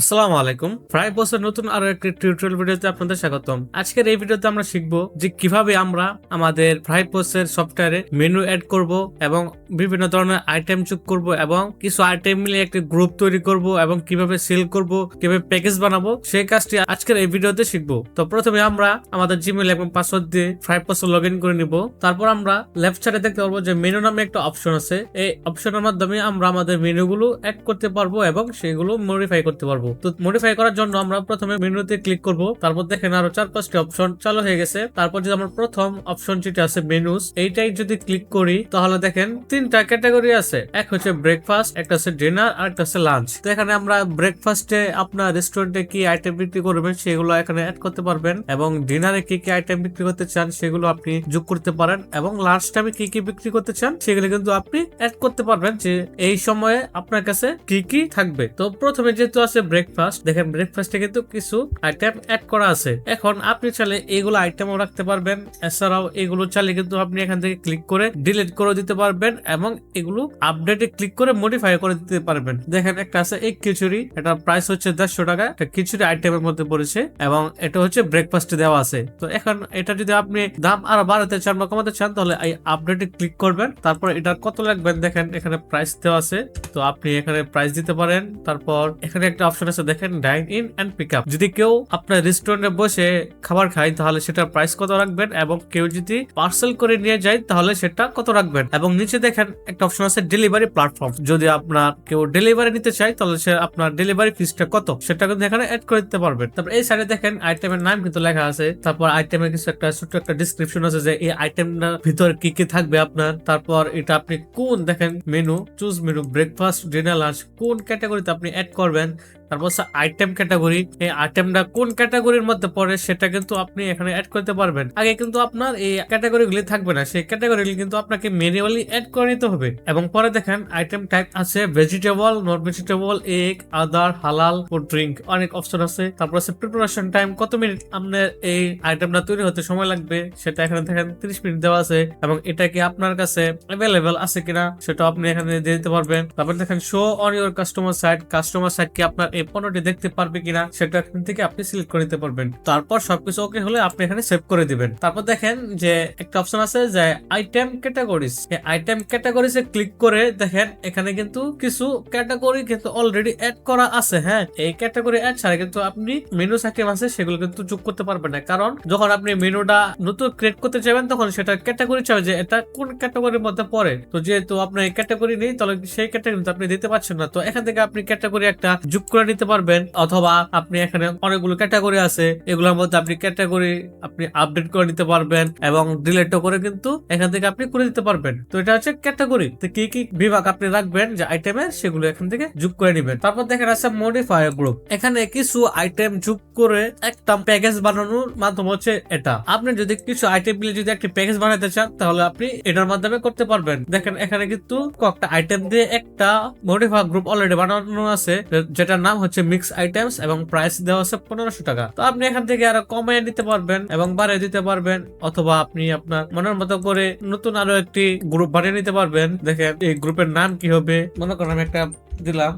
আসসালামু আলাইকুম। ফ্রাই বসের নতুন আরও একটি টিউটোরিয়াল ভিডিওতে আপনাদের স্বাগতম। আজকের এই ভিডিওতে আমরা শিখব যে কীভাবে আমরা আমাদের ফ্রাই পোস্টের সফটওয়্যারে মেনু অ্যাড করব এবং বিভিন্ন ধরনের আইটেম যোগ করব এবং কিছু আইটেম মিলে একটি গ্রুপ তৈরি করব এবং কীভাবে সেল করব, কীভাবে প্যাকেজ বানাবো, সেই কাজটি আজকের এই ভিডিওতে শিখব। তো প্রথমে আমরা আমাদের জিমেল এবং পাসওয়ার্ড দিয়ে ফ্রাই পোস্ট লগ ইন করে নিব। তারপর আমরা লেফট সাইডে দেখতে পারব যে মেনু নামে একটা অপশন আছে। এই অপশনের মাধ্যমে আমরা আমাদের মেনুগুলো অ্যাড করতে পারব এবং সেগুলো মডিফাই করতে পারব। তো মডিফাই করার জন্য আমরা প্রথমে মেনুতে ক্লিক করব। তারপর দেখেন আরও চার পাঁচটি অপশন চালু হয়ে গেছে। তারপর যদি আমার প্রথম অপশন যেটা আছে মেনুস এইটাই যদি ক্লিক করি, তাহলে দেখেন তিনটা ক্যাটাগরি আছে। এক হচ্ছে ব্রেকফাস্ট একটা আছে ডিনার আর একটা হচ্ছে লাঞ্চ তো এখানে আমরা ব্রেকফাস্টে আপনার রেস্টুরেন্টে কি আইটেম বিক্রি করবেন, সেগুলো এখানে অ্যাড করতে পারবেন। এবং ডিনারে কি কি আইটেম বিক্রি করতে চান, সেগুলো আপনি যোগ করতে পারেন। এবং লাঞ্চ টাইমে কি কি বিক্রি করতে চান, সেগুলো কিন্তু আপনি অ্যাড করতে পারবেন যে এই সময়ে আপনার কাছে কি কি থাকবে। তো প্রথমে যেহেতু আছে ব্রেকফাস্ট দেখেন ব্রেকফাস্টে কিন্তু কিছু আইটেম অ্যাড করা আছে। এখন আপনি চাইলে এগুলো আইটেমও রাখতে পারবেন, এছাড়াও এগুলো চাইলে কিন্তু আপনি এখান থেকে ক্লিক করে ডিলিট করে দিতে পারবেন এবং এগুলো আপডেটে ক্লিক করে মডিফাই করে দিতে পারবেন। দেখেন একটা আছে এই খিচুড়ি এটা প্রাইস হচ্ছে দেড়শো টাকা এটা খিচুড়ি আইটেমের মধ্যে পড়েছে এবং এটা হচ্ছে ব্রেকফাস্টে দেওয়া আছে। তো এখন এটা যদি আপনি দাম আরও বাড়াতে চান বা কমাতে চান, তাহলে এই আপডেটে ক্লিক করবেন, তারপর এটা কত লাগবেন? দেখেন এখানে প্রাইস দেওয়া আছে, তো আপনি এখানে প্রাইস দিতে পারেন, তারপর এখানে একটা অপশন আছে দেখেন dine in and pick up যদি কেউ আপনার রেস্টুরেন্টে বসে খাবার খায়, তাহলে সেটার প্রাইস কত রাখবেন এবং কেউ যদি পার্সেল করে নিয়ে যায়, তাহলে সেটা কত রাখবেন? এবং নিচে দেখেন, একটা অপশন আছে ডেলিভারি প্ল্যাটফর্ম যদি আপনার কেউ ডেলিভারি নিতে চায়, তাহলে সে আপনার ডেলিভারি ফিসটা কত, সেটা কিন্তু এখানে অ্যাড করে দিতে পারবেন তারপর এই সাইডে দেখেন আইটেমের নাম কিন্তু লেখা আছে। তারপর আইটেমের কিছু একটা, ছোট্ট একটা ডিসক্রিপশন আছে যে এই আইটেমটার ভিতরে কি কি থাকবে আপনার। তারপর এটা আপনি কোন, দেখেন menu choose menu breakfast dinner lunch কোন ক্যাটাগরিতে আপনি অ্যাড করবেন তারপর আইটেম ক্যাটাগরি এই আইটেমটা কোন ক্যাটাগরির মধ্যে পড়ে সেটা কিন্তু আপনি এখানে অ্যাড করতে পারবেন। আগে কিন্তু আপনার এই ক্যাটাগরিগুলি থাকবে না, সেই ক্যাটাগরিগুলি কিন্তু আপনাকে ম্যানুয়ালি অ্যাড করে নিতে হবে। এবং পরে দেখেন আইটেম টাইপ আছে vegetable non vegetable egg other হালাল ও ড্রিঙ্ক অনেক অপশন আছে। তারপর আছে প্রিপারেশন টাইম কত মিনিট আপনার এই আইটেমটা তৈরি হতে সময় লাগবে সেটা এখানে দেখেন তিরিশ মিনিট দেওয়া আছে। এবং এটা কি আপনার কাছে অ্যাভেলেবেল আছে কিনা সেটা আপনি এখানে দিয়ে দিতে পারবেন। তারপর দেখেন show on your customer site customer site কি আপনার এই পণ্যটি দেখতে পারবে কিনা, সেটা এখান থেকে আপনি সিলেক্ট করে নিতে পারবেন। তারপর সবকিছু ওকে হলে আপনি এখানে সেভ করে দিবেন। তারপর দেখেন যে একটা অপশন আছে যে item categories item categories click করে দেখেন এখানে কিন্তু কিছু ক্যাটাগরি কিন্তু অলরেডি অ্যাড করা আছে হ্যাঁ? এই ক্যাটাগরি অ্যাড ছাড়া কিন্তু আপনি মেনু আইটেম আছে, সেগুলো কিন্তু যোগ করতে পারবেন না। কারণ যখন আপনি মেনুটা নতুন ক্রিয়েট করতে চাইবেন তখন সেটা ক্যাটাগরি চাবে যে এটা কোন ক্যাটাগরির মধ্যে পড়ে? তো যেহেতু আপনার ক্যাটাগরি নেই, তাহলে সেই ক্যাটাগরি আপনি দিতে পারছেন না। তো এখান থেকে আপনি ক্যাটাগরি একটা যোগ করে নিতে পারবেন, অথবা আপনি এখানে অনেকগুলো ক্যাটাগরি আছে, এগুলোর মধ্যে আপনি ক্যাটাগরি আপনি আপডেট করে নিতে পারবেন এবং ডিলেট করে কিন্তু এখান থেকে আপনি করে দিতে পারবেন। তো এটা হচ্ছে ক্যাটাগরি তো কি কি বিভাগ আপনি রাখবেন, যে আইটেমের সেগুলো এখান থেকে যোগ করে নিবেন। তারপর দেখেন আছে মডিফায়ার গ্রুপ এখানে কিছু আইটেম যোগ করে একটা প্যাকেজ বানানোর মাধ্যম হচ্ছে এটা। আপনি যদি কিছু আইটেম মিলে যদি একটি প্যাকেজ বানাতে চান, তাহলে আপনি এটার মাধ্যমে করতে পারবেন। দেখেন এখানে কিন্তু কয়েকটা আইটেম দিয়ে একটা মডিফায়ার গ্রুপ অলরেডি বানানো আছে, যেটার নাম হচ্ছে মিক্স আইটেমস এবং প্রাইস দেওয়া হচ্ছে পনেরোশো টাকা। তো আপনি এখান থেকে আরও কমিয়ে নিতে পারবেন এবং বাড়িয়ে দিতে পারবেন, অথবা আপনি আপনার মনের মতো করে নতুন আরও একটি গ্রুপ বানিয়ে নিতে পারবেন। দেখেন, এই গ্রুপের নাম কি হবে? মনে করেন আমি একটা দিলাম।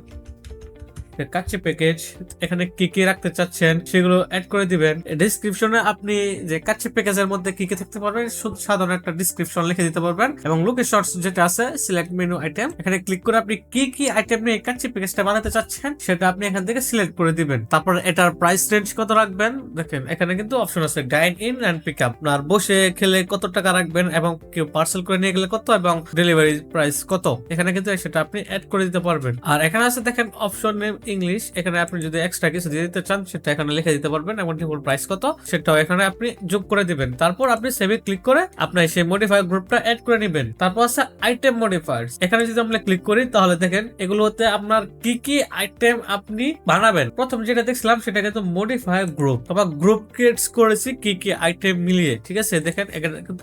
কাচ্চি প্যাকেজ এখানে কি কি রাখতে চাচ্ছেন সেগুলো অ্যাড করে দিবেন। ডিসক্রিপশনে আপনি যে কাচ্চি প্যাকেজের মধ্যে কি কি থাকতে পারবেন সাধারণ একটা ডিসক্রিপশন লিখে দিতে পারবেন এবং লুকে শর্টস যেটা আছে সিলেক্ট মেনু আইটেম এখানে ক্লিক করে আপনি কি কি আইটেম নিয়ে কাচ্চি প্যাকেজটা বানাতে চাচ্ছেন সেটা আপনি এখান থেকে সিলেক্ট করে দিবেন। তারপর এটার প্রাইস রেঞ্জ কত রাখবেন? দেখেন, এখানে কিন্তু অপশন আছে dine in and pick up আপনার বসে খেলে কত টাকা রাখবেন এবং কেউ পার্সেল করে নিয়ে গেলে কত এবং ডেলিভারি প্রাইস কত? এখানে কিন্তু সেটা আপনি অ্যাড করে দিতে পারবেন। আর এখানে আছে দেখেন অপশন নেম ইংলিশ এখানে আপনি যদি এক্সট্রা কিছু দিয়ে দিতে চান, সেটা এখানে লিখে দিতে পারবেন, এবং ডিফল্ট প্রাইস কত, সেটাও এখানে আপনি যোগ করে দিবেন। তারপর আপনি সেভে ক্লিক করে আপনার সেই মডিফায়ার গ্রুপটা অ্যাড করে নেবেন। তারপর আছে আইটেম মডিফায়ার্স এখানে যদি আমরা ক্লিক করি, তাহলে দেখেন এগুলোতে আপনার কি কি আইটেম আপনি বানাবেন। প্রথম যেটা দেখছিলাম, সেটা কিন্তু মডিফায়ার গ্রুপ আবার গ্রুপ ক্রিয়েটস করেছি কি কি আইটেম মিলিয়ে, ঠিক আছে? দেখেন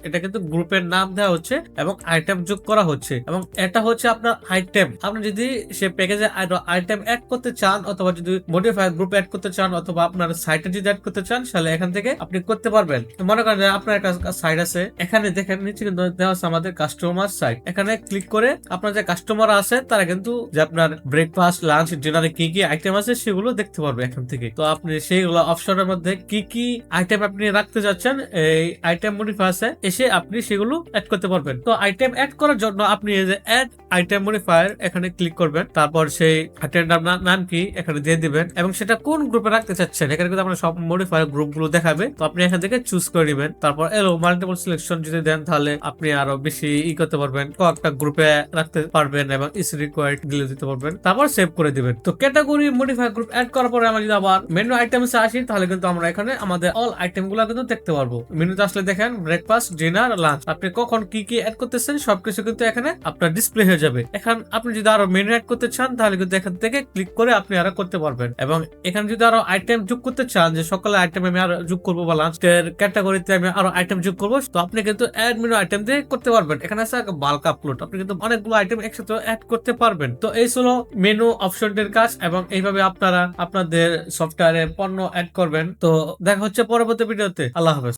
এটা কিন্তু গ্রুপের নাম দেওয়া হচ্ছে এবং আইটেম যোগ করা হচ্ছে। এবং এটা হচ্ছে আপনার আইটেম আপনি যদি সে প্যাকেজে আইটেম অ্যাড করতে চান অথবা যদি মডিফায়ার গ্রুপ অ্যাড করতে চান অথবা আপনার সাইটে যদি অ্যাড করতে চান, তাহলে এখান থেকে আপনি করতে পারবেন। তো মনে করেন আপনার একটা সাইট আছে, এখানে দেখেন নিচে কিন্তু দেওয়া আছে আমাদের কাস্টমার সাইট এখানে ক্লিক করে আপনার যে কাস্টমার আছে, তারা কিন্তু যে আপনার ব্রেকফাস্ট লাঞ্চ ডিনারে কি কি আইটেম আছে, সেগুলো দেখতে পারবে এখান থেকে। তো আপনি সেইগুলো অপশনের মধ্যে কি কি আইটেম আপনি রাখতে যাচ্ছেন, এই আইটেম মডিফায়ার্সে এসে আপনি সেগুলো অ্যাড করতে পারবেন। তো আইটেম অ্যাড করার জন্য আপনি এই যে অ্যাড আইটেম মডিফায়ার এখানে ক্লিক করবেন। তারপর সেই আইটেমটার নাম কি এখানে দিয়ে দিবেন? এবং সেটা কোন গ্রুপে রাখতে চাচ্ছেন? এখানে কিন্তু আপনার সব গ্রুপগুলো দেখাবে। তো আপনি এখান থেকে চুজ করে নেবেন। তারপর এলো মাল্টিপল সিলেকশন যদি দেন, তাহলে আপনি আরও বেশি ই করতে পারবেন। কয়েকটা গ্রুপে রাখতে পারবেন এবং ইস রিকোয়ার্ড দিলে দিতে পারবেন। তারপর সেভ করে দিবেন। তো ক্যাটাগরি মডিফায়ার গ্রুপ অ্যাড করার পরে আমরা যদি আবার মেনু আইটেমসে আসি, তাহলে কিন্তু আমরা এখানে আমাদের অল আইটেমগুলো কিন্তু দেখতে পারব। মেনুতে আসলে দেখেন ব্রেকফাস্ট ডিনার লাঞ্চ আপনি কখন কি কি অ্যাড করতেছেন, সবকিছু কিন্তু এখানে আপনার ডিসপ্লে হয়ে যাবে। এখন আপনি যদি আরও মেনু অ্যাড করতে চান, তাহলে কিন্তু এখান থেকে ক্লিক করে আপনি আরও করতে পারবেন। এবং এখানে যদি আরও আইটেম যোগ করতে চান, যে সকালে আইটেম আমি আরও যোগ করব বা লাঞ্চের ক্যাটাগরিতে আমি আরও আইটেম যোগ করব, তো আপনি কিন্তু অ্যাড মেনু আইটেম দিয়ে করতে পারবেন। এখানে আছে বাল্ক আপলোড আপনি কিন্তু অনেকগুলো আইটেম একসাথে অ্যাড করতে পারবেন। তো এই ছিল মেনু অপশনটির কাজ, এবং এইভাবে আপনারা আপনাদের সফটওয়্যারে পণ্য অ্যাড করবেন। তো দেখা হচ্ছে পরবর্তী ভিডিওতে আল্লাহ হাফেজ।